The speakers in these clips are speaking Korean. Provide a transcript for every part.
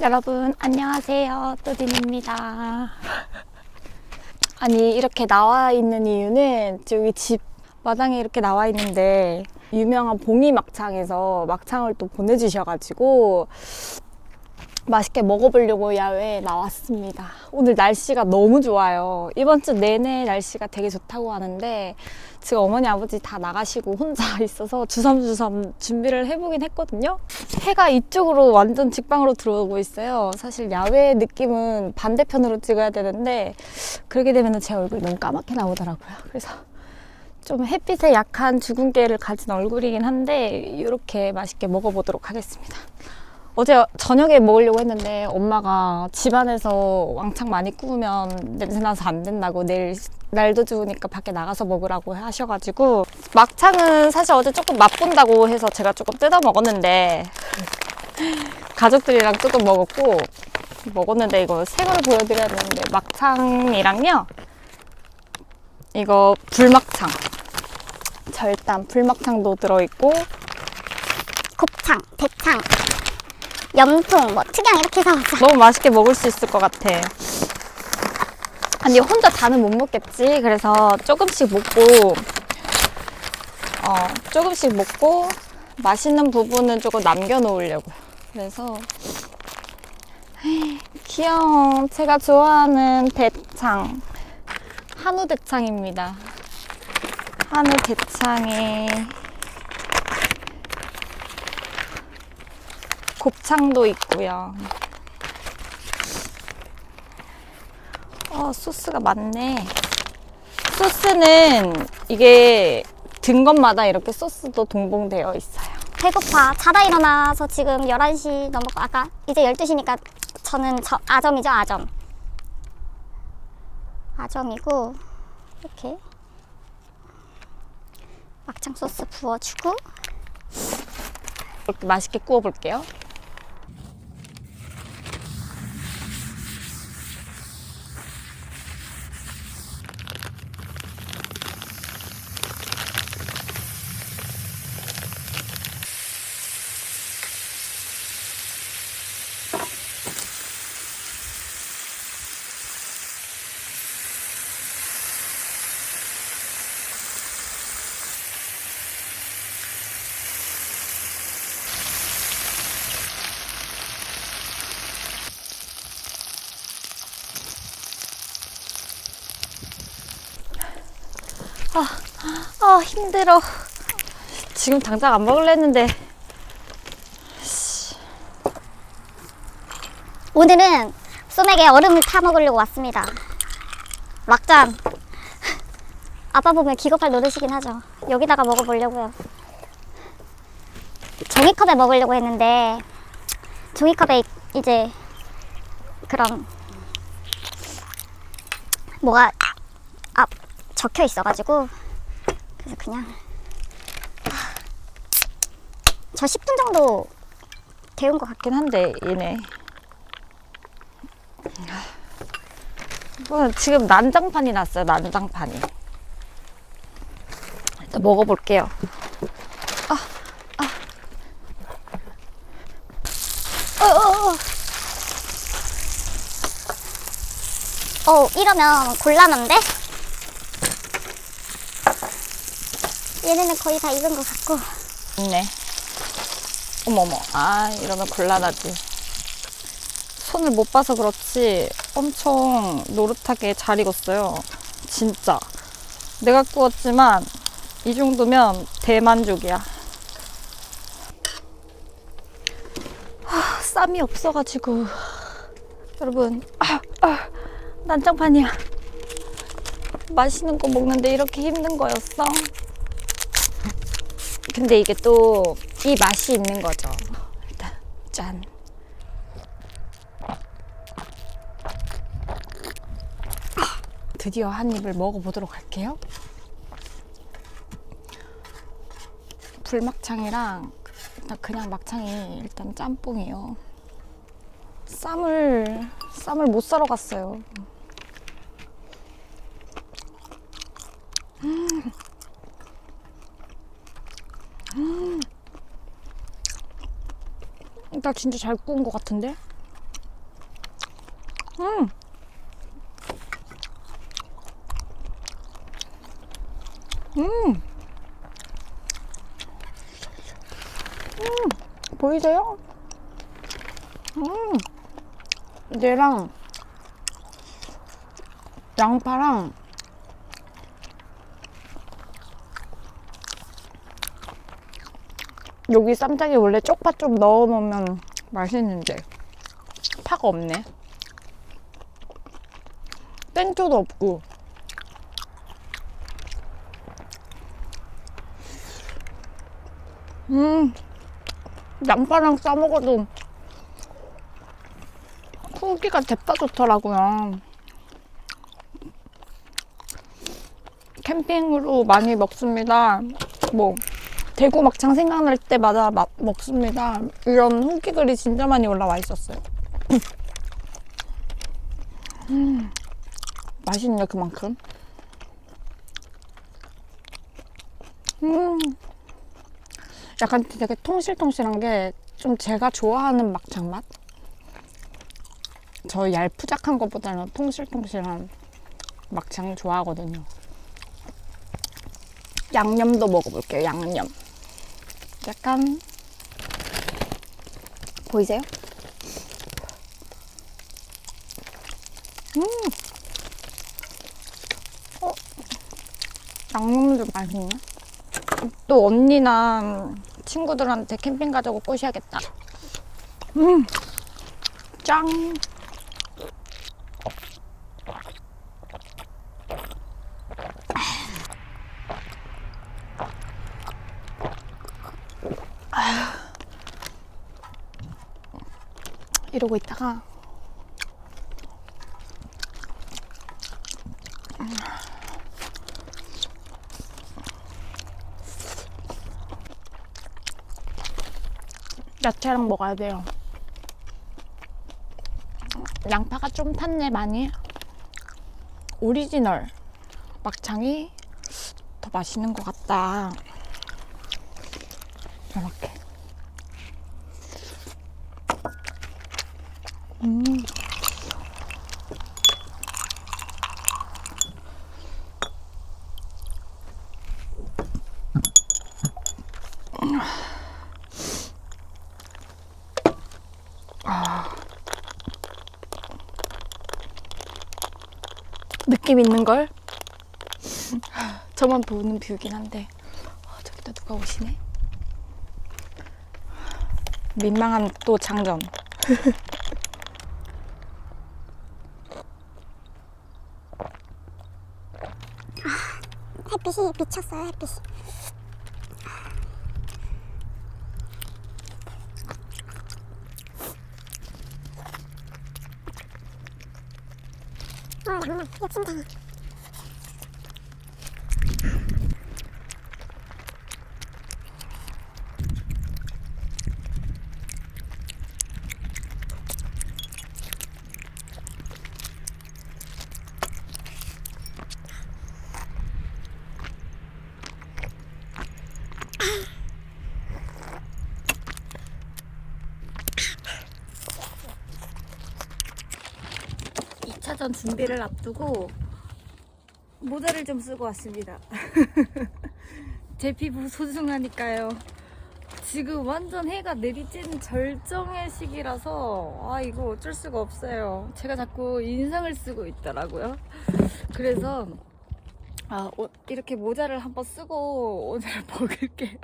여러분 안녕하세요 또딘입니다 아니 이렇게 나와 있는 이유는 여기 집 마당에 이렇게 나와 있는데 유명한 봉이 막창에서 막창을 또 보내주셔가지고 맛있게 먹어보려고 야외에 나왔습니다. 오늘 날씨가 너무 좋아요. 이번 주 내내 날씨가 되게 좋다고 하는데 지금 어머니 아버지 다 나가시고 혼자 있어서 주섬주섬 준비를 해보긴 했거든요. 해가 이쪽으로 완전 직방으로 들어오고 있어요. 사실 야외 느낌은 반대편으로 찍어야 되는데 그렇게 되면 제 얼굴이 너무 까맣게 나오더라고요. 그래서 좀 햇빛에 약한 주근깨를 가진 얼굴이긴 한데 이렇게 맛있게 먹어보도록 하겠습니다. 어제 저녁에 먹으려고 했는데 엄마가 집안에서 왕창 많이 구우면 냄새 나서 안 된다고 내일 날도 좋으니까 밖에 나가서 먹으라고 하셔가지고 막창은 사실 어제 조금 맛본다고 해서 제가 조금 뜯어 먹었는데 가족들이랑 조금 먹었고 먹었는데 이거 새 거를 보여드려야 되는데 막창이랑요. 이거 불막창. 절단 불막창도 들어있고 곱창, 대창, 염통, 뭐 특양 이렇게 해서 너무 맛있게 먹을 수 있을 것 같아. 아니 혼자 다는 못 먹겠지. 그래서 조금씩 먹고 어 조금씩 먹고 맛있는 부분은 조금 남겨놓으려고. 그래서 귀여워. 제가 좋아하는 대창 한우 대창입니다. 한우 대창에 곱창도 있고요. 어, 소스가 많네. 소스는 이게 든 것마다 이렇게 소스도 동봉되어 있어요. 배고파. 자다 일어나서 지금 11시 넘었고 아까 이제 12시니까 저는 저 아점이죠, 아점. 아점이고 이렇게 막창 소스 부어주고 이렇게 맛있게 구워볼게요. 아, 힘들어. 지금 당장 안 먹을래 했는데 오늘은 소맥에 얼음을 타 먹으려고 왔습니다. 막장. 아빠 보면 기겁할 노릇이긴 하죠. 여기다가 먹어보려고요. 종이컵에 먹으려고 했는데 종이컵에 이제 그런 뭐가 아, 적혀 있어가지고 그래서 그냥 저 10분 정도 데운 것 같긴 한데 얘네. 어, 지금 난장판이 났어요. 난장판이. 일단 먹어볼게요. 어, 어, 어. 어, 이러면 곤란한데? 얘네는 거의 다 익은 것 같고. 있네. 어머머. 아, 이러면 곤란하지. 손을 못 봐서 그렇지 엄청 노릇하게 잘 익었어요. 진짜. 내가 구웠지만 이 정도면 대만족이야. 하, 쌈이 없어가지고. 여러분, 아, 아, 난장판이야. 맛있는 거 먹는데 이렇게 힘든 거였어? 근데 이게 또 이 맛이 있는 거죠. 일단 짠. 드디어 한 입을 먹어보도록 할게요. 불막창이랑 그냥 막창이 일단 짬뽕이에요. 쌈을 쌈을 못 사러 갔어요. 나 진짜 잘 구운 것 같은데? 음. 음. 음. 보이세요? 음. 얘랑 양파랑 여기 쌈장에 원래 쪽파 좀 넣어 놓으면 맛있는데 파가 없네. 땡초도 없고. 음, 양파랑 싸 먹어도 후기가 대파 좋더라고요. 캠핑으로 많이 먹습니다. 뭐 대구 막창 생각날 때마다 마- 먹습니다. 이런 후기글이 진짜 많이 올라와 있었어요. 음, 맛있네 그만큼. 음, 약간 되게 통실통실한 게 좀 제가 좋아하는 막창 맛. 저 얄푸작한 것보다는 통실통실한 막창 좋아하거든요. 양념도 먹어볼게요. 양념. 약간 보이세요? 음. 어. 양념도 맛있네. 또 언니나 친구들한테 캠핑 가자고 꼬셔야겠다. 음. 짱. 이러고 있다가 야채랑 먹어야 돼요. 양파가 좀 탔네 많이. 오리지널 막창이 더 맛있는 것 같다. 이렇게. 음. 아. 느낌 있는 걸? 저만 보는 뷰긴 한데 어, 저기다 누가 오시네. 민망한 또 장전. 햇빛이 비쳤어요, 햇빛이. 어, 양말, 욕심쟁이. 이차전 준비를 앞두고 모자를 좀 쓰고 왔습니다. 제 피부 소중하니까요. 지금 완전 해가 내리쬐는 절정의 시기라서 아 이거 어쩔 수가 없어요. 제가 자꾸 인상을 쓰고 있더라고요. 그래서 아, 오- 이렇게 모자를 한번 쓰고 오늘 먹을게요.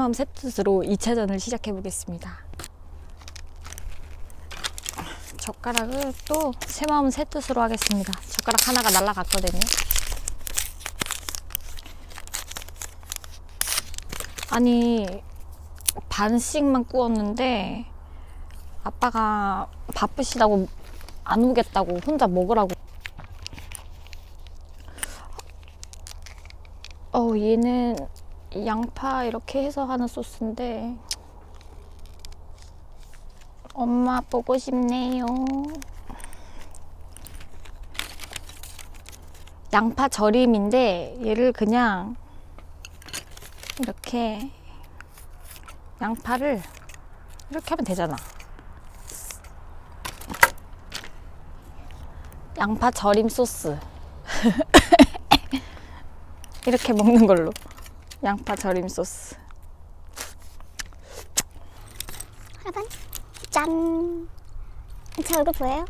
새마음 새뜻으로 2차전을 시작해 보겠습니다. 젓가락을 또 새마음 새뜻으로 하겠습니다. 젓가락 하나가 날라갔거든요. 아니 반씩만 구웠는데 아빠가 바쁘시다고 안 오겠다고 혼자 먹으라고. 어 얘는 양파 이렇게 해서 하는 소스인데 엄마 보고 싶네요. 양파 절임인데 얘를 그냥 이렇게 양파를 이렇게 하면 되잖아. 양파 절임 소스. 이렇게 먹는 걸로. 양파 절임 소스. 하반 짠. 제 얼굴 보여요?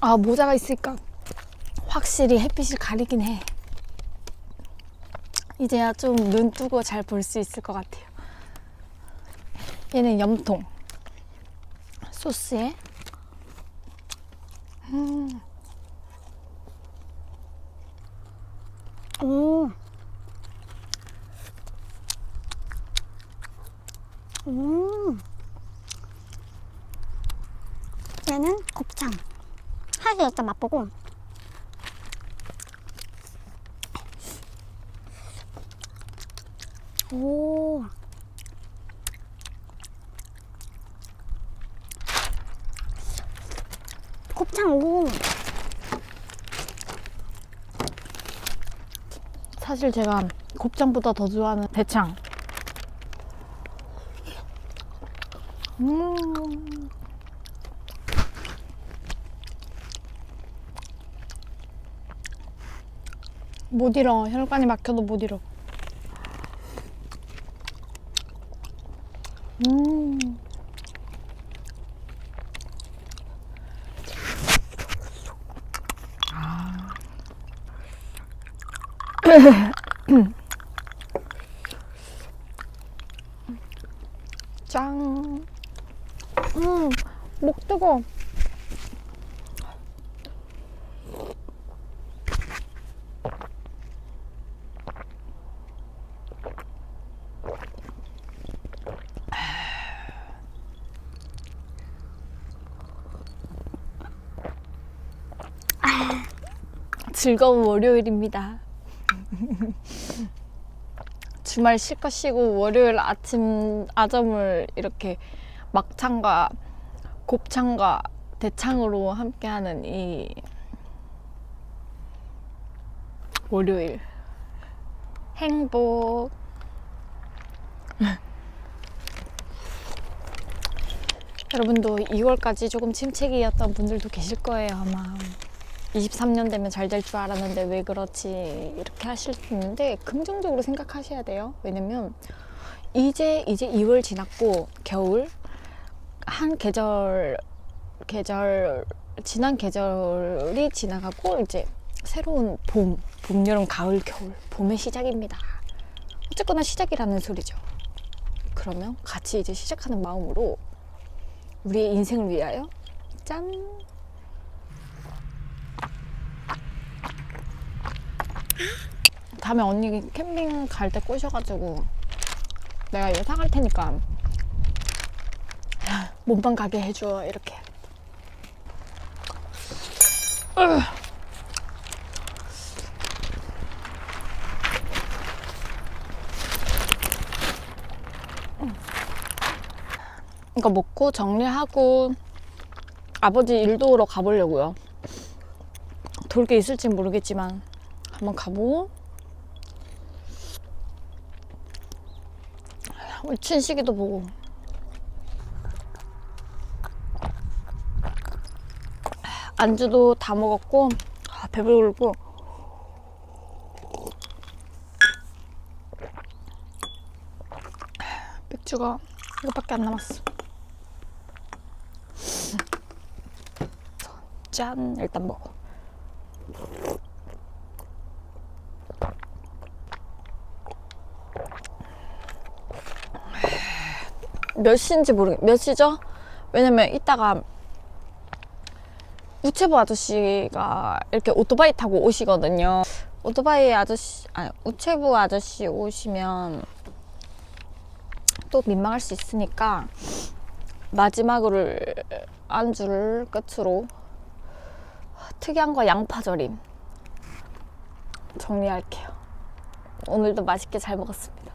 아 모자가 있으니까 확실히 햇빛을 가리긴 해. 이제야 좀 눈 뜨고 잘 볼 수 있을 것 같아요. 얘는 염통 소스에 오. 음. 얘는 곱창. 사실 일단 맛보고. 오. 곱창 오. 사실 제가 곱창보다 더 좋아하는 대창. 음. 못 잃어. 혈관이 막혀도 못 잃어. 짱. 음, 목 뜨거. 즐거운 월요일입니다. 주말 실컷 쉬고 월요일 아침 아점을 이렇게 막창과 곱창과 대창으로 함께하는 이 월요일. 행복. 여러분도 2월까지 조금 침체기였던 분들도 계실 거예요 아마 23년 되면 잘 될 줄 알았는데 왜 그렇지 이렇게 하실 수 있는데 긍정적으로 생각하셔야 돼요. 왜냐면 이제 이제 2월 지났고 겨울 한 계절 계절 지난 계절이 지나가고 이제 새로운 봄, 봄, 여름, 가을, 겨울 봄의 시작입니다. 어쨌거나 시작이라는 소리죠. 그러면 같이 이제 시작하는 마음으로 우리의 인생을 위하여 짠 다음에 언니 캠핑 갈 때 꼬셔가지고 내가 이거 사갈 테니까 몸만 가게 해줘 이렇게 으. 이거 먹고 정리하고 아버지 일도로 가보려고요. 돌 게 있을지 모르겠지만 한번 가보고. 우리 춘식이도 보고. 안주도 다 먹었고 아, 배불고. 맥주가 이것밖에 안 남았어. 짠 일단 먹어 몇 시인지 모르겠 몇 시죠? 왜냐면 이따가 우체부 아저씨가 이렇게 오토바이 타고 오시거든요. 오토바이 아저씨, 아니, 우체부 아저씨 오시면 또 민망할 수 있으니까 마지막으로 안주를 끝으로 특이한 거 양파절임. 정리할게요. 오늘도 맛있게 잘 먹었습니다.